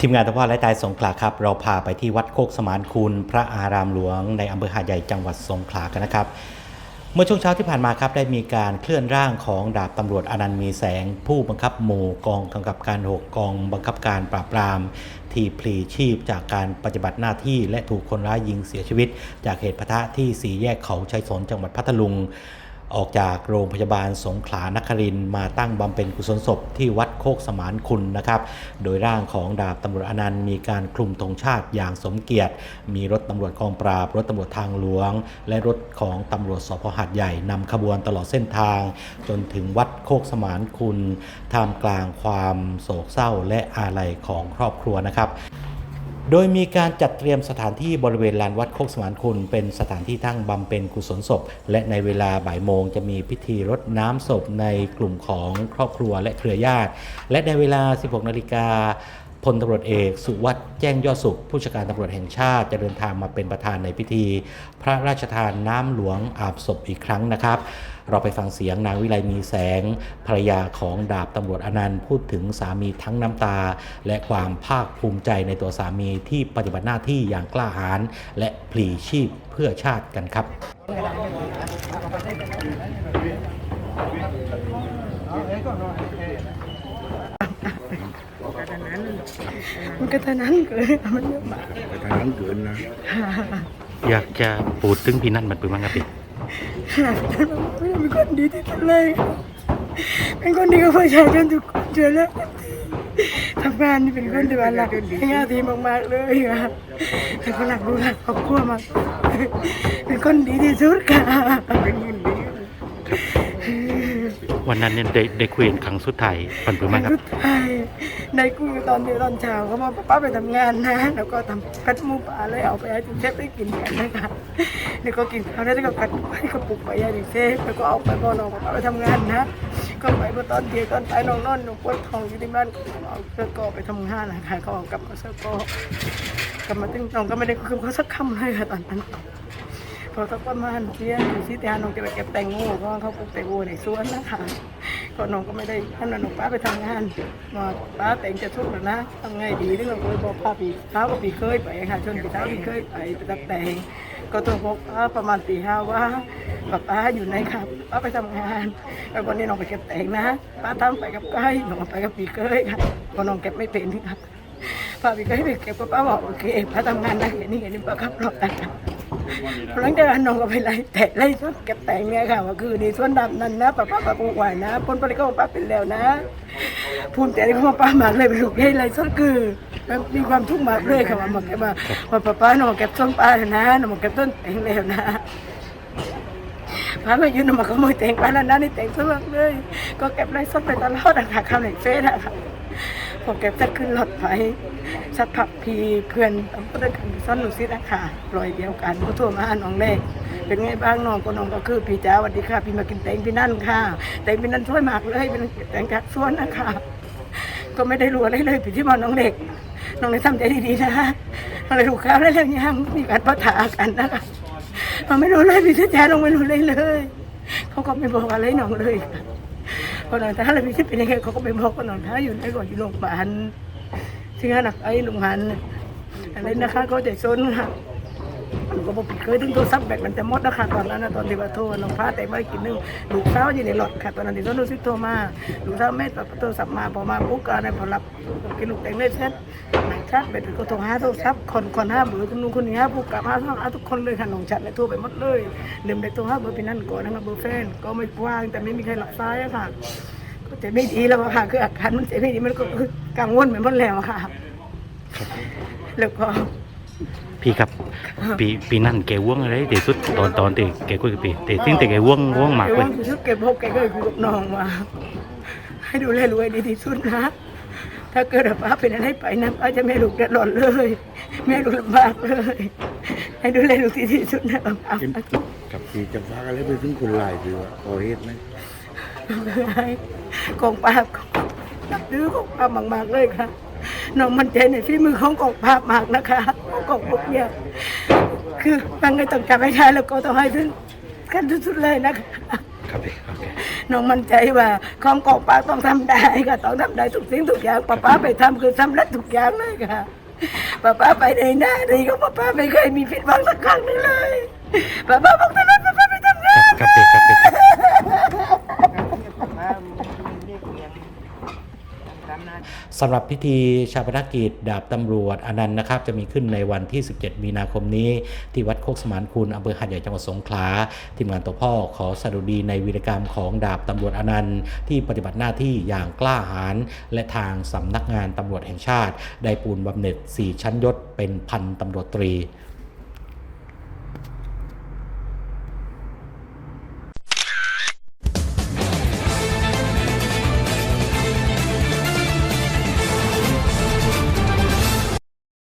ทีมงานทพและตายสงขลาครับ เราพาไปที่วัดโคกสมานคุณ พระอารามหลวง ในอำเภอหาดใหญ่จังหวัดสงขลากันนะครับ เมื่อช่วงเช้าที่ผ่านมาครับ ได้มีการเคลื่อนร่างของดาบตำรวจอนันต์มีแสง ผู้บังคับหมู่กองกำกับการ6กกองบังคับการปราบปราม ที่พลีชีพจากการปฏิบัติหน้าที่และถูกคนร้ายยิงเสียชีวิต จากเหตุปะทะที่สีแยกเขาชัยสนจังหวัดพัทลุง ออกจากโรงพยาบาลสงขลานครินมาตั้งบำเพ็ญกุศลศพที่วัดโคกสมานคุณนะครับ โดยร่างของดาบตำรวจอนันต์มีการคลุมธงชาติอย่างสมเกียรติ มีรถตำรวจกองปราบ รถตำรวจทางหลวง และรถของตำรวจสพหัดใหญ่นำขบวนตลอดเส้นทาง จนถึงวัดโคกสมานคุณท่ามกลางความโศกเศร้าและอาลัยของครอบครัวนะครับ โดยมีการจัดเตรียมสถานที่บริเวณลานวัดโคกสมานคุณ เป็นสถานที่ตั้งบำเพ็ญกุศลศพ และในเวลาบ่ายโมงจะมีพิธีรดน้ำศพในกลุ่มของครอบครัวและเครือญาติ และในเวลา 16นาฬิกา พลตำรวจเอกสุวัสด์แจ้งยอดสุข ผู้จัดการตำรวจแห่งชาติจะเดินทางมาเป็นประธานในพิธี พระราชทานน้ำหลวงอาบศพอีกครั้งนะครับ เราไปฟังเสียงนางวิไลมีแสงภรรยาของดาบตำรวจอนันต์พูดถึงสามีทั้งน้ำตา และความภาคภูมิใจในตัวสามีที่ปฏิบัติหน้าที่อย่างกล้าหาญและพลีชีพเพื่อชาติกันครับ มันก็เท่านั้นเลยมันเยอะมากไปทางนั้นเกินนะอยากจะพูดถึงพี่นั่นมันเป็นมั้งครับพี่ขนาดนั้นมันเป็นคนดีที่สุดเลย เป็นคนดีกับประชาชนทุกคนเจอแล้วทำงานนี่เป็นคนที่ว่ารักให้งานทีมากๆเลยค่ะแต่ก็รักรู้รักครอบครัวมากเป็นคนดีที่สุดค่ะเป็นคนดีวันนั้นเนี่ยได้ได้คุยกันครั้งสุดท้ายมันเป็นมั้งครับสุดท้าย ในกูตอนเดียวตอนเช้าเขามาป้าไปทำงานนะแล้วก็ทำกัดหมูป่าเลยเอาไปให้ถึงเชฟได้กินกันนะคะแล้วก็กินเข้าวแล้วก็กัดให้กระปุกไปให้ถึงเชฟแล้วก็เอาไปพอน้องป้าไปทำงานนะ ก็ไปเมื่อตอนเที่ยงตอนไปน้องนอนหนูปวดท้องอยู่ที่บ้านก็เอาเสื้อก็ไปทำงานนะคะเขาเอากลับมาเสื้อก็กลับมาตึ้งน้องก็ไม่ได้คืนเขาสักคำเลยค่ะตอนนั้น พอสักประมาณเที่ยงอยู่ที่แต่น้องจะไปเก็บแตงโมเพราะเขาปลูกแตงโมในสวนนะคะก็น้องก็ไม่ได้ท่านน้องป้าไปทำงานมาป้าแต่งจะทุกข์แล้วนะทำไงดีที่เราเคยบอกป้าปีเท้าก็ปีเคยไปค่ะชนปีเท้าปีเคยไปไปตัดแต่งก็โทรบอกป้าประมาณตีห้าว่าป้าป้าอยู่ไหนครับป้าไปทำงานแล้ววันนี้น้องไปเก็บแตงนะป้าทำไปกับใกล้น้องไปกับปีเคยค่ะเพราะน้องเก็บไม่เป็นครับป้าปีเคยไปเก็บก็ป้าบอกโอเคป้าทำงานได้แค่นี้แค่นี้ป้าขับรถตัดครับ หลังจากนั้นน้องก็ไปไล่แตะไล่สวนเก็บแต่งเนี่ยค่ะว่าคือในสวนดำนั้นนะป้าป้าป้าปลูกไว้นะผลผลิก็ป้าเป็นแล้วนะภูมิใจที่พ่อป้ามากเลยเป็นลูกให้ไล่สวนคือมีความทุกข์มากเลยค่ะว่ามาเก็บมาว่าป้าป้าน้องเก็บต้นป้านะน้องมาเก็บต้นแต่งแล้วนะป้ามายืนน้องมาขโมยแต่งป้าแล้วนะนี่แต่งสวยมากเลย ก็เก็บไล่สวนไปตลอดนะคะคำในเฟซอะค่ะ พอเก็บจะขึ้นรถไปสักพักพี่เพื่อนก็ได้กันซ่อนหนูซินะคะรอยเดียวกันก็โทรมาหาน้องเล็กเป็นไงบ้างน้องก็น้องก็คือพี่จ้าสวัสดีค่ะ พี่มากินแตงพี่นั่นค่ะ แตงพี่นั่นช่วยมากเลยเป็นแตงจากสวนนะคะก็ไม่ได้รู้อะไรเลยพี่ที่มาน้องเล็กน้องเล็กทำใจดีๆนะน้องเล็กถูกข้าวแล้วแล้วยังมีการปะทะกันนะคะเราไม่รู้เลยพี่ที่แท้น้องไม่รู้เลยเลยเขาก็ไม่บอกอะไรน้องเลยค่ะ พอหนองท้าเราพี่ที่เป็นยังไงเขาก็ไปบอกว่านองท้าอยู่ในก่อนอยู่โรงพยาบาลที่งานหนักไอ้โรงพยาบาลอะไรนะคะเขาจะซนค่ะ ก็บอกผิดเคยถึงโทรศัพท์แบตมันจะหมดนะคะตอนนั้นนะตอนที่ว่าโทรน้องพาแต่ไม่ได้กินนึงลูกสาวอยู่ในรถค่ะตอนนั้นที่ต้นรู้สึกโทรมาลูกสาวแม่ตัดโทรศัพท์มาพอมาปุ๊บก็ในพอรับกินลูกแตงได้เช็ดหนังชัดแบตก็โทรหาโทรศัพท์คนคนห้าเบอร์คนนู้นคนนี้ห้าผู้กลับห้าห้าทุกคนเลยค่ะน้องชัดเลยโทรไปหมดเลยลืมได้โทรห้าเบอร์พี่นั่นก่อนนะคะเบอร์แฟนก็ไม่ว่างแต่ไม่มีใครหลับซ้ายอะค่ะก็ใจไม่ดีแล้วอะค่ะคืออาการมันใจไม่ดีมันก็คือกังวลไปหมดแล้วอะค่ะแล้วก็ พี่ครับปีปีนั่นแกว่วงอะไรที่สุดตอนตอนที่แกคุยกับพี่แต่ซึ่งแต่แกว่วงว่วงมากเลเลยยคือชุดเก็บพกแกก็เลยคุยกับน้องว่าให้ดูแลลูกให้ดีที่สุดนะ ถ้าเกิดว่าป้าเป็นอะไรไปนะป้าจะไม่ให้ลูกเดือดร้อนเลยไม่ให้ลูกลำบากเลย ให้ดูแลลูกที่ดีที่สุดนะป้าเอ็มกับปีจะฟ้ากันแล้วไปถึงคนลายคือว่าก่อเหตุไหมให้กองป้านับถือของป้ามากๆเลยค่ะ น้องมั่นใจในฝีมือของกองภาพมากนะคะกองพวกเนี่ยคือมันไงต้องจับให้ได้แล้วก็ต้องให้ถึงขั้นสุดๆเลยนะคะครับพี่โอเคน้องมั่นใจว่าของกองปากต้องทำได้ค่ะต้องทำได้ทุกสิ่งทุกอย่างป้าป้าไปทำคือสำเร็จทุกอย่างเลยค่ะป้าป้าไปในหน้าดีก็ป้าป้าไม่เคยมีผิดหวังสักครั้งหนึงเลยป้าป้าบอกตลอดป้าป้าไปทำงานครับพี่ครับพี่ครับ สำหรับพิธีชาปนกิจ ดาบตำรวจอนันต์นะครับ จะมีขึ้นในวันที่ 17 มีนาคมนี้ ที่วัดโคกสมานคุณอำเภอหาดใหญ่จังหวัดสงขลาทีมงานตัวพ่อขอสดุดีในวีรกรรมของดาบตำรวจอนันต์ที่ปฏิบัติหน้าที่อย่างกล้าหาญและทางสำนักงานตำรวจแห่งชาติ ได้ปูนบำเหน็จ 4 ชั้นยศเป็นพันตำรวจตรี